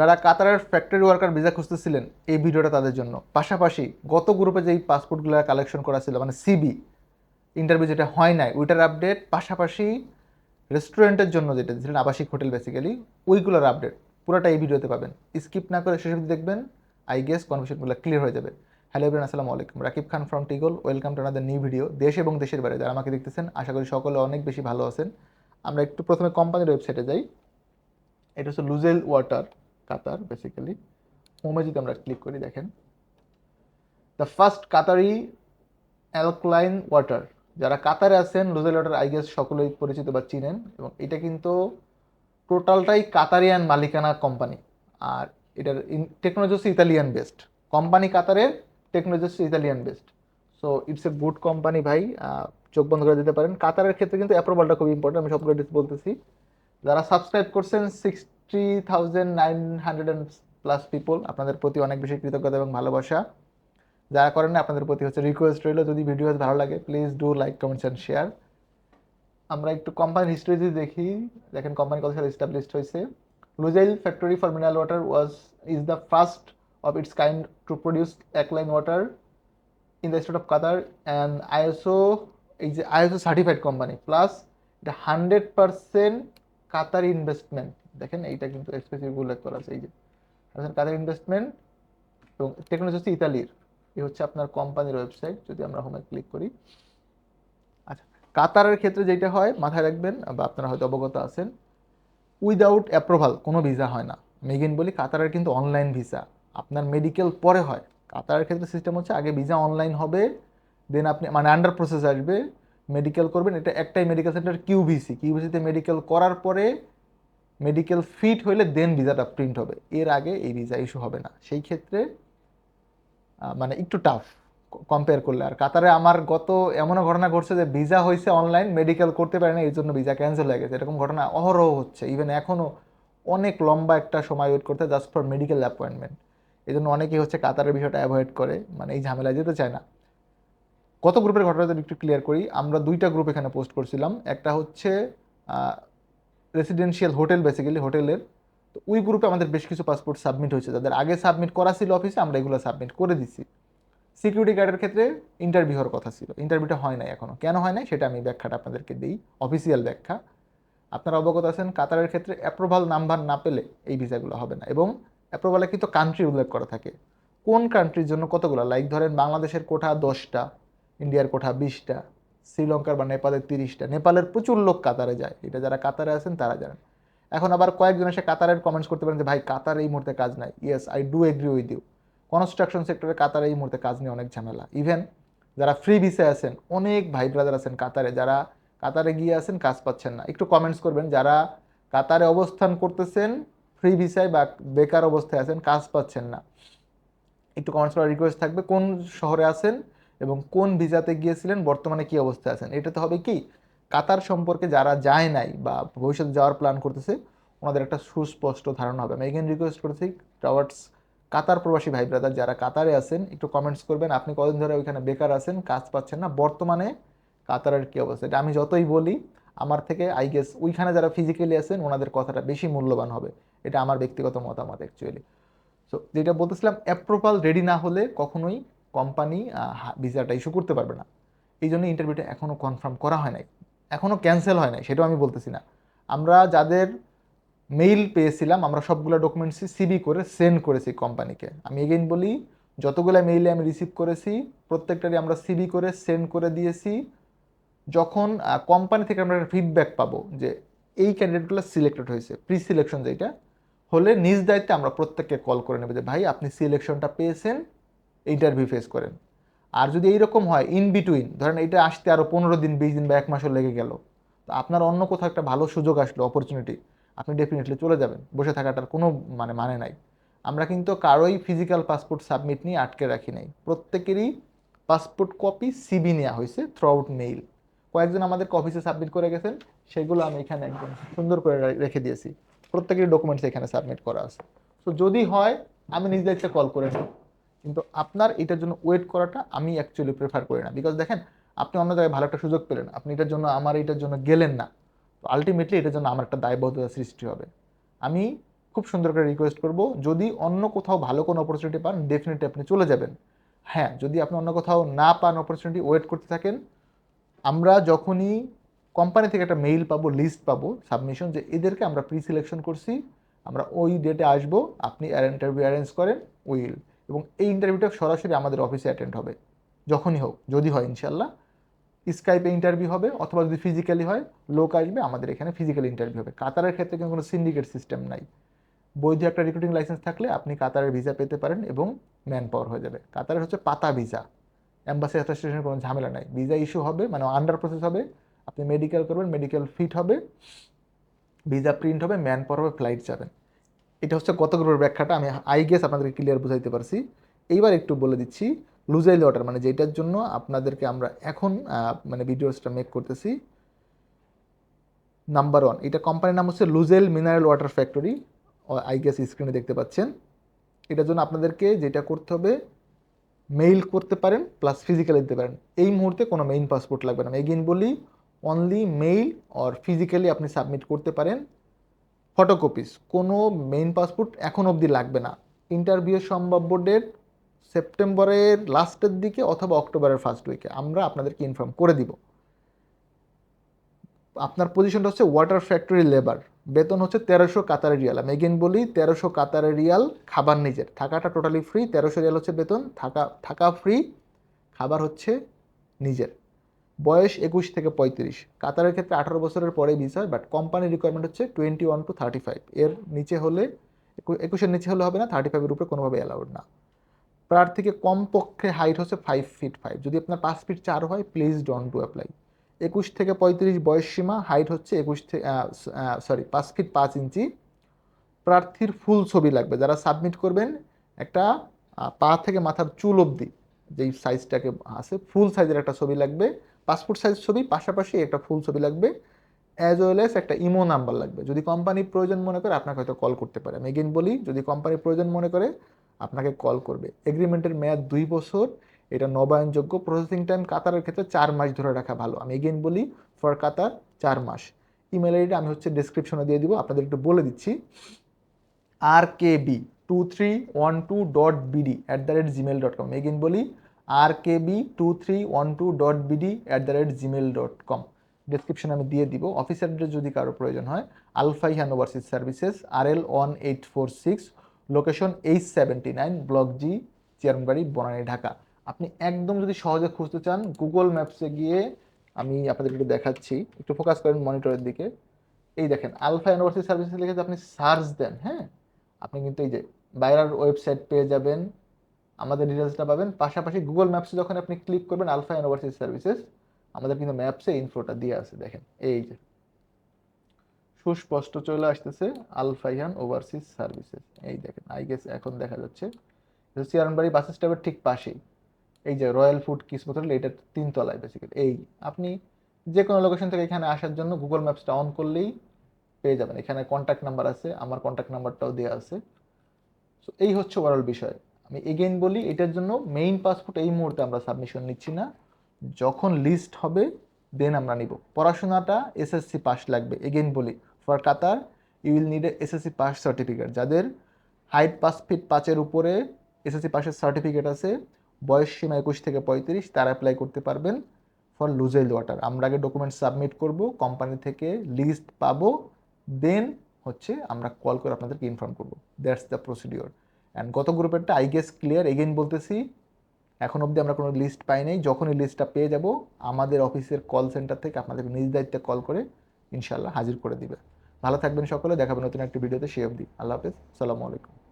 যারা কাতারের factory worker visa খুঁজতেছিলেন এই ভিডিওটা তাদের জন্য। পাশাপাশি গত গ্রুপে যেই পাসপোর্টগুলো কালেকশন করা ছিল মানে সিবি ইন্টারভিউ যেটা হয় নাই, ওইটার আপডেট পাশাপাশি রেস্টুরেন্টের জন্য যেটা দিয়েছিলেন আবাসিক হোটেল বেসিক্যালি ওইগুলোর আপডেট পুরোটা এই ভিডিওতে পাবেন। স্কিপ না করে শেষ দেখবেন আই গেস কনফিউশনগুলো ক্লিয়ার হয়ে যাবে। হ্যালো এভরিন আসসালামু আলাইকুম। Rakib Khan from টিগল welcome to another new video দেশ এবং দেশের বাইরে যারা আমাকে দেখতেছেন, আশা করি সকলে অনেক বেশি ভালো আছেন। আমরা একটু প্রথমে কোম্পানির ওয়েবসাইটে যাই। এটা হচ্ছে লুজেল ওয়াটার কাতার বেসিক্যালি হোমে যদি আমরা ক্লিক করি, দেখেন। The first Qatari alkaline water যারা কাতারে আছেন লুজেল ওয়াটার আই গেস সকলেই পরিচিত বা চিনেন, এবং এটা কিন্তু টোটালটাই কাতারিয়ান মালিকানা কোম্পানি আর এটার টেকনোলজি হচ্ছে ইতালিয়ান বেস্ট কোম্পানি কাতারের টেকনোলজি হচ্ছে Italian best so it's a good company ভাই। চোখ বন্ধ করে দিতে পারেন। কাতারের ক্ষেত্রে কিন্তু অ্যাপ্রুভালটা খুব ইম্পর্টেন্ট আমি সবগুলো বলতেছি। যারা সাবস্ক্রাইব করছেন sixty thousand nine hundred and plus people আপনাদের প্রতি অনেক বেশি কৃতজ্ঞতা এবং ভালোবাসা। যারা করেন আপনাদের প্রতি হচ্ছে রিকোয়েস্ট রইল। যদি ভিডিও ভালো লাগে please do like comments and share আমরা একটু কোম্পানির হিস্ট্রি যদি দেখি, দেখেন কোম্পানি কত সালে এস্টাবলিশড হয়েছে। Lusail factory for mineral water was is the first of its kind to produce alkaline water in the state of Qatar and ISO এই যে আইএসও সার্টিফাইড কোম্পানি প্লাস এটা হান্ড্রেড পার্সেন্ট কাতার ইনভেস্টমেন্ট দেখেন এইটা কিন্তু specific উল্লেখ করা আছে, এই যে। কাতার ইনভেস্টমেন্ট এবং টেকনোলজি হচ্ছে ইতালির। এই হচ্ছে আপনার কোম্পানির ওয়েবসাইট যদি আমরা হোমে ক্লিক করি। আচ্ছা কাতারের ক্ষেত্রে যেটা হয়, মাথায় রাখবেন, বা আপনারা হয়তো অবগত আছেন উইদাউট অ্যাপ্রুভাল কোনো ভিসা হয় না। মেগিন বলি, কাতারের কিন্তু অনলাইন ভিসা আপনার মেডিকেল পরে হয়। কাতারের ক্ষেত্রে সিস্টেম হচ্ছে, আগে ভিসা অনলাইন হবে দেন আপনি মানে আন্ডার প্রসেস আসবে মেডিকেল করবেন। এটা একটাই মেডিকেল সেন্টার কিউভিসি কিউভিসিতে মেডিকেল করার পরে মেডিকেল ফিট হইলে দেন ভিসাটা প্রিন্ট হবে। এর আগে এই ভিসা ইস্যু হবে না। সেই ক্ষেত্রে মানে একটু টাফ কম্পেয়ার করলে। আর কাতারে আমার গত এমনও ঘটনা ঘটছে যে ভিসা হয়েছে অনলাইন মেডিকেল করতে পারে না এই জন্য ভিসা ক্যান্সেল হয়ে গেছে। এরকম ঘটনা অহরহ হচ্ছে। ইভেন এখনও অনেক লম্বা একটা সময় ওয়েট করতে জাস্ট ফর মেডিকেল অ্যাপয়েন্টমেন্ট এই জন্য অনেকেই হচ্ছে কাতারের বিষয়টা অ্যাভয়েড করে। মানে এই ঝামেলায় যেতে চায় না। কত গ্রুপের ঘটনাটা একটু ক্লিয়ার করি, আমরা দুইটা গ্রুপ এখানে পোস্ট করছিলাম। একটা হচ্ছে রেসিডেন্সিয়াল হোটেল বেসিক্যালি হোটেলের তো ওই গ্রুপে আমাদের বেশ কিছু পাসপোর্ট সাবমিট হয়েছে। যাদের আগে সাবমিট করা ছিল অফিসে আমরা এগুলো সাবমিট করে দিছি। সিকিউরিটি গার্ডের ক্ষেত্রে ইন্টারভিউ হওয়ার কথা ছিল। ইন্টারভিউটা হয় নাই এখনও কেন হয় নাই সেটা আমি ব্যাখ্যাটা আপনাদেরকে দিই। অফিসিয়াল ব্যাখ্যা। আপনারা অবগত আছেন, কাতারের ক্ষেত্রে অ্যাপ্রুভাল নাম্বার না পেলে এই ভিসাগুলো হবে না। এবং অ্যাপ্রুভালে কিন্তু কান্ট্রি উল্লেখ করা থাকে। কোন কান্ট্রির জন্য কতগুলো? লাইক ধরেন বাংলাদেশের কোঠা দশটা ইন্ডিয়ার কোঠা বিশটা। শ্রীলঙ্কার বা নেপালের তিরিশটা। নেপালের প্রচুর লোক কাতারে যায়। এটা যারা কাতারে আছেন, তারা জানেন। এখন আবার কয়েকজন এসে কাতারের কমেন্টস করতে পারেন যে, ভাই, কাতার এই মুহূর্তে কাজ নাই। Yes I do agree with you construction সেক্টরে কাতারে এই মুহূর্তে কাজ নিয়ে অনেক ঝামেলা। ইভেন যারা ফ্রি ভিসে আছেন, অনেক ভাই ব্রাদার আছেন কাতারে, যারা কাতারে গিয়ে আছেন, কাজ পাচ্ছেন না। একটু কমেন্টস করবেন, যারা কাতারে অবস্থান করতেছেন ফ্রি ভিসায় বা বেকার অবস্থায় আছেন, কাজ পাচ্ছেন না। একটু কমেন্টস করার রিকোয়েস্ট থাকবে, কোন শহরে আছেন এবং কোন ভিসাতে গিয়েছিলেন, বর্তমানে কি অবস্থায় আছেন? এটাতে হবে কি, কাতার সম্পর্কে যারা যায় নাই বা ভবিষ্যতে যাওয়ার প্ল্যান করতেছে, ওনাদের একটা সুস্পষ্ট ধারণা হবে। আমি এগেন রিকোয়েস্ট করছি টাওয়ার্ডস কাতার প্রবাসী ভাই ব্রাদার যারা কাতারে আছেন, একটু কমেন্টস করবেন, আপনি কদিন ধরে ওইখানে বেকার আছেন, কাজ পাচ্ছেন না, বর্তমানে কাতারের কি অবস্থা? এটা আমি যতই বলি, আমার থেকে আই গেস ওইখানে যারা ফিজিক্যালি আছেন, ওনাদের কথাটা বেশি মূল্যবান হবে। এটা আমার ব্যক্তিগত মতামত অ্যাকচুয়ালি সো যেটা বলতেছিলাম অ্যাপ্রুভাল রেডি না হলে কখনোই কোম্পানি ভিসাটা ইস্যু করতে পারবে না। এই জন্য ইন্টারভিউটা এখনও কনফার্ম করা হয় নাই। এখনও ক্যান্সেল হয় নাই, সেটাও আমি বলতেছি না। আমরা যাদের মেইল পেয়েছিলাম, আমরা সবগুলো ডকুমেন্টসই সিবি করে সেন্ড করেছি কোম্পানিকে আমি এগেইন বলি, যতগুলো মেইলে আমি রিসিভ করেছি, প্রত্যেকটারই আমরা সিবি করে সেন্ড করে দিয়েছি। যখন কোম্পানি থেকে আমরা একটা ফিডব্যাক পাবো যে এই ক্যান্ডিডেটগুলো সিলেক্টেড হয়েছে প্রি সিলেকশন যেটা হলে নিজ দায়িত্বে আমরা প্রত্যেককে কল করে নেবে যে, ভাই, আপনি সিলেকশনটা পেয়েছেন ইন্টারভিউ ফেস করেন। আর যদি এইরকম হয় ইন বিটুইন ধরেন এটা আসতে আরও পনেরো দিন, বিশ দিন বা এক মাসও লেগে গেল, তো আপনার অন্য কোথাও একটা ভালো সুযোগ আসলো অপরচুনিটি আপনি ডেফিনেটলি চলে যাবেন। বসে থাকাটার কোনো মানে মানে নাই। আমরা কিন্তু কারোই ফিজিক্যাল পাসপোর্ট সাবমিট নিয়ে আটকে রাখি নাই। প্রত্যেকেরই পাসপোর্ট কপি সিবি নেওয়া হয়েছে থ্রু আউট মেইল কয়েকজন আমাদের অফিসে সাবমিট করে গেছেন, সেগুলো আমি এখানে একদম সুন্দর করে রেখে দিয়েছি। প্রত্যেকের ডকুমেন্টস এখানে সাবমিট করা আছে। তো যদি হয়, আমি নিজ দায়িত্বে কল করে নেব। কিন্তু আপনার এটার জন্য ওয়েট করাটা আমি অ্যাকচুয়ালি প্রেফার করি না। বিকজ দেখেন, আপনি অন্য জায়গায় ভালো একটা সুযোগ পেলেন। আপনি এটার জন্য আমার এটার জন্য গেলেন না। তো আলটিমেটলি এটার জন্য আমার একটা দায়বদ্ধতা সৃষ্টি হবে। আমি খুব সুন্দর করে রিকোয়েস্ট করব, যদি অন্য কোথাও ভালো কোনো অপরচুনিটি পান ডেফিনেটলি আপনি চলে যাবেন। হ্যাঁ যদি আপনি অন্য কোথাও না পান অপরচুনিটি ওয়েট করতে থাকেন। আমরা যখনই কোম্পানি থেকে একটা মেইল পাবো লিস্ট পাবো সাবমিশন যে এদেরকে আমরা প্রি সিলেকশন করছি, আমরা ওই ডেটে আসব, আপনি ইন্টারভিউ অ্যারেঞ্জ করেন উইল এবং এই ইন্টারভিউটা সরাসরি আমাদের অফিসে অ্যাটেন্ড হবে। যখনই হোক, যদি হয় ইনশাল্লাহ। স্কাইপে ইন্টারভিউ হবে অথবা যদি ফিজিক্যালি হয়, লোক আসবে, আমাদের এখানে ফিজিক্যাল ইন্টারভিউ হবে। কাতারের ক্ষেত্রে কিন্তু কোনো সিন্ডিকেট সিস্টেম নাই। বৈধ একটা রিক্রুটিং লাইসেন্স থাকলে আপনি কাতারের ভিসা পেতে পারেন এবং ম্যান পাওয়ার হয়ে যাবে। কাতারের হচ্ছে পাতা ভিসা অ্যাম্বাসি অ্যাসোসিয়েশনের কোনো ঝামেলা নাই। ভিসা ইস্যু হবে মানে আন্ডার প্রসেস হবে, আপনি মেডিকেল করবেন মেডিকেল ফিট হবে ভিসা প্রিন্ট হবে ম্যান পাওয়ার হবে ফ্লাইট যাবেন। এটা হচ্ছে গত গ্রুপের ব্যাখ্যাটা, আমি আই গেস আপনাদেরকে ক্লিয়ার বুঝাইতে পারছি। এইবার একটু বলে দিচ্ছি লুজাইল ওয়াটার মানে যেটার জন্য আপনাদেরকে আমরা এখন মানে ভিডিওসটা মেক করতেছি। নাম্বার ওয়ান এটা কোম্পানির নাম হচ্ছে Lusail mineral water factory I guess স্ক্রিনে দেখতে পাচ্ছেন। এটার জন্য আপনাদেরকে যেটা করতে হবে মেইল করতে পারেন প্লাস ফিজিক্যালি দিতে পারেন। এই মুহূর্তে কোনো মেইন পাসপোর্ট লাগবে না। এগেইন বলি অনলি মেইল অর ফিজিক্যালি আপনি সাবমিট করতে পারেন। ফটোকপিস কোনো মেইন পাসপোর্ট এখন অবধি লাগবে না। ইন্টারভিউ সম্ভাব্য ডেট সেপ্টেম্বরের লাস্টের দিকে অথবা অক্টোবরের ফার্স্ট উইকে আমরা আপনাদেরকে ইনফর্ম করে দিব। আপনার পজিশনটা হচ্ছে ওয়াটার ফ্যাক্টরি লেবার বেতন হচ্ছে তেরোশো কাতারের রিয়াল। আমি এগেন বলি, তেরোশো কাতারের রিয়াল খাবার নিজের, থাকাটা টোটালি ফ্রি তেরোশো রিয়াল হচ্ছে বেতন, থাকা থাকা ফ্রি খাবার হচ্ছে নিজের। বয়স একুশ থেকে পঁয়ত্রিশ। কাতারের ক্ষেত্রে আঠারো বছরের পরে ভিসা বাট কোম্পানির রিকোয়ারমেন্ট হচ্ছে twenty one to thirty five এর নিচে হলে, একু- একুশের নিচে হলে হবে না থার্টি ফাইভের উপরে কোনোভাবে অ্যালাউড না। প্রার্থীকে কমপক্ষে হাইট হচ্ছে ফাইভ ফিট ফাইভ যদি আপনার পাঁচ ফিট চার হয় প্লিজ ডোন্ট টু অ্যাপ্লাই একুশ থেকে পঁয়ত্রিশ বয়স সীমা হাইট হচ্ছে একুশ থেকে সরি পাঁচ ফিট পাঁচ ইঞ্চি। প্রার্থীর ফুল ছবি লাগবে। যারা সাবমিট করবেন, একটা পা থেকে মাথার চুল অবধি, যেই সাইজটাকে আছে ফুল সাইজের একটা ছবি লাগবে। পাসপোর্ট সাইজ ছবি, পাশাপাশি একটা ফুল ছবি লাগবে। অ্যাজ ওয়েল এস একটা ইমো নাম্বার লাগবে। যদি কোম্পানি প্রয়োজন মনে করে, আপনাকে হয়তো কল করতে পারে। আমি এগেন বলি, যদি কোম্পানি প্রয়োজন মনে করে, আপনাকে কল করবে। এগ্রিমেন্টের মেয়াদ দুই বছর। এটা নবায়নযোগ্য। প্রসেসিং টাইম কাতারের ক্ষেত্রে চার মাস ধরে রাখা ভালো। আমি এগেন বলি ফর কাতার চার মাস। ইমেল আইডিটা আমি হচ্ছে ডিসক্রিপশনে দিয়ে দিব। আপনাদের একটু বলে দিচ্ছি। R K B two three one two dot BD at the rate Gmail dot com again বলি R K B two three one two dot BD at the rate Gmail dot com ডিসক্রিপশনে আমি দিয়ে দিব। Office address যদি কারও প্রয়োজন হয় আলফাই হ্যান overseas services R L one eight four six location H seventy nine block G চেয়ারমবাড়ি Banani Dhaka আপনি একদম যদি সহজে খুঁজতে চান গুগল ম্যাপসে গিয়ে আমি আপনাদের একটু দেখাচ্ছি। একটু ফোকাস করেন মনিটরের দিকে। এই দেখেন আলফা ইউনিভার্সিটি সার্ভিসেস লিখে আপনি সার্চ দেন হ্যাঁ আপনি কিন্তু এই যে বাইরার ওয়েবসাইট পেয়ে যাবেন। আমাদের ডিটেলসটা পাবেন। পাশাপাশি গুগল ম্যাপসে যখন আপনি ক্লিক করবেন আলফা ইউনিভার্সিটি সার্ভিসেস আমাদের কিন্তু ম্যাপসে ইনফোটা দিয়ে আছে, দেখেন। এই যে। সুস্পষ্ট চলে আসতেছে আলফাইহান ওভারসিজ সার্ভিসেস এই দেখেন আই গেস এখন দেখা যাচ্ছে। সিয়ারনবাড়ি বাস স্টপের ঠিক পাশেই। এই যে রয়্যাল ফুড কিসমত হোটেল এটা তিনতলায় বেসিক্যালি এই, আপনি যে কোনো লোকেশন থেকে এখানে আসার জন্য গুগল ম্যাপসটা অন করলেই পেয়ে যাবেন। এখানে কন্ট্যাক্ট নাম্বার আছে, আমার কন্ট্যাক্ট নাম্বারটাও দেওয়া আছে। সো এই হচ্ছে ওভারঅল বিষয়। আমি এগেইন বলি, এটার জন্য মেইন পাসপোর্ট এই মুহূর্তে আমরা সাবমিশন নিচ্ছি না। যখন লিস্ট হবে দেন আমরা নিব। পড়াশোনাটা এসএসসি পাস লাগবে। এগেইন বলি for Qatar you will need a SSC pass certificate যাদের হাইট পাঁচ ফিট পাঁচের উপরে এসএসসি পাসের সার্টিফিকেট আছে, বয়স সীমা একুশ থেকে পঁয়ত্রিশ, তারা অ্যাপ্লাই করতে পারবেন ফর লুজেল ওয়াটার আমরা আগে ডকুমেন্ট সাবমিট করব কোম্পানি থেকে লিস্ট পাবো দেন হচ্ছে আমরা কল করে আপনাদেরকে ইনফর্ম করব। দ্যাটস দ্য প্রসিডিওর অ্যান্ড গত গ্রুপেরটা আই গেস ক্লিয়ার এগেইন বলতেছি, এখন অবধি আমরা কোনো লিস্ট পাই নাই। যখনই লিস্টটা পেয়ে যাব, আমাদের অফিসের কল সেন্টার থেকে আপনাদের নিজ দায়িত্বে কল করে ইনশাল্লাহ হাজির করে দিবে। ভালো থাকবেন সকলে দেখাবেন নতুন একটি ভিডিওতে সে অবধি। আল্লাহ হাফেজ সালামু আলাইকুম।